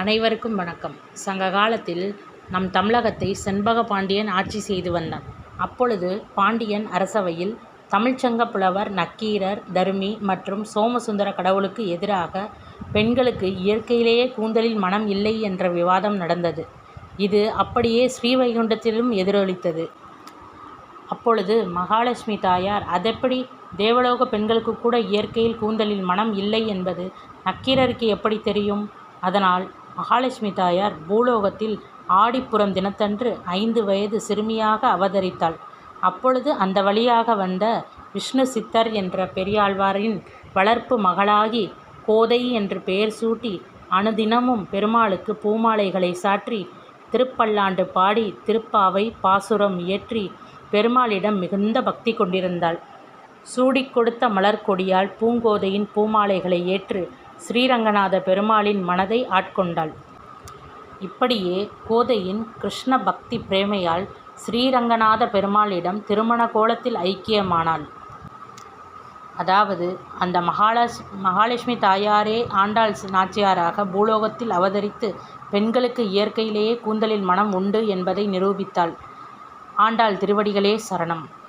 அனைவருக்கும் வணக்கம். சங்க காலத்தில் நம் தமிழகத்தை செண்பக பாண்டியன் ஆட்சி செய்து வந்தான். அப்பொழுது பாண்டியன் அரசவையில் தமிழ்ச்சங்க புலவர் நக்கீரர் தருமி மற்றும் சோமசுந்தர கடவுளுக்கு எதிராக பெண்களுக்கு இயற்கையிலேயே கூந்தலில் மனம் இல்லை என்ற விவாதம் நடந்தது. இது அப்படியே ஸ்ரீவைகுண்டத்திலும் எதிரொலித்தது. அப்பொழுது மகாலட்சுமி தாயார் அதெப்படி? தேவலோக பெண்களுக்கு கூட இயற்கையில் கூந்தலில் மனம் இல்லை என்பது நக்கீரருக்கு எப்படி தெரியும்? அதனால் மகாலட்சுமி தாயார் பூலோகத்தில் ஆடிப்புறம் தினத்தன்று ஐந்து வயது சிறுமியாக அவதரித்தாள். அப்பொழுது அந்த வழியாக வந்த விஷ்ணு சித்தர் என்ற பெரியாழ்வாரின் வளர்ப்பு மகளாகி கோதை என்று பெயர் சூட்டி அனுதினமும் பெருமாளுக்கு பூமாலைகளை சாற்றி திருப்பல்லாண்டு பாடி திருப்பாவை பாசுரம் இயற்றி பெருமாளிடம் மிகுந்த பக்தி கொண்டிருந்தாள். சூடிக் கொடுத்த மலர்கொடியால் பூங்கோதையின் பூமாலைகளை ஏற்று ஸ்ரீரங்கநாத பெருமாளின் மனதை ஆட்கொண்டாள். இப்படியே கோதையின் கிருஷ்ண பக்தி பிரேமையால் ஸ்ரீரங்கநாத பெருமாளிடம் திருமண கோலத்தில் ஐக்கியமானாள். அதாவது அந்த மகாலட்ச மகாலட்சுமி தாயாரே ஆண்டாள் நாச்சியாராக பூலோகத்தில் அவதரித்து பெண்களுக்கு இயற்கையிலேயே கூந்தலில் மனம் உண்டு என்பதை நிரூபித்தாள். ஆண்டாள் திருவடிகளே சரணம்.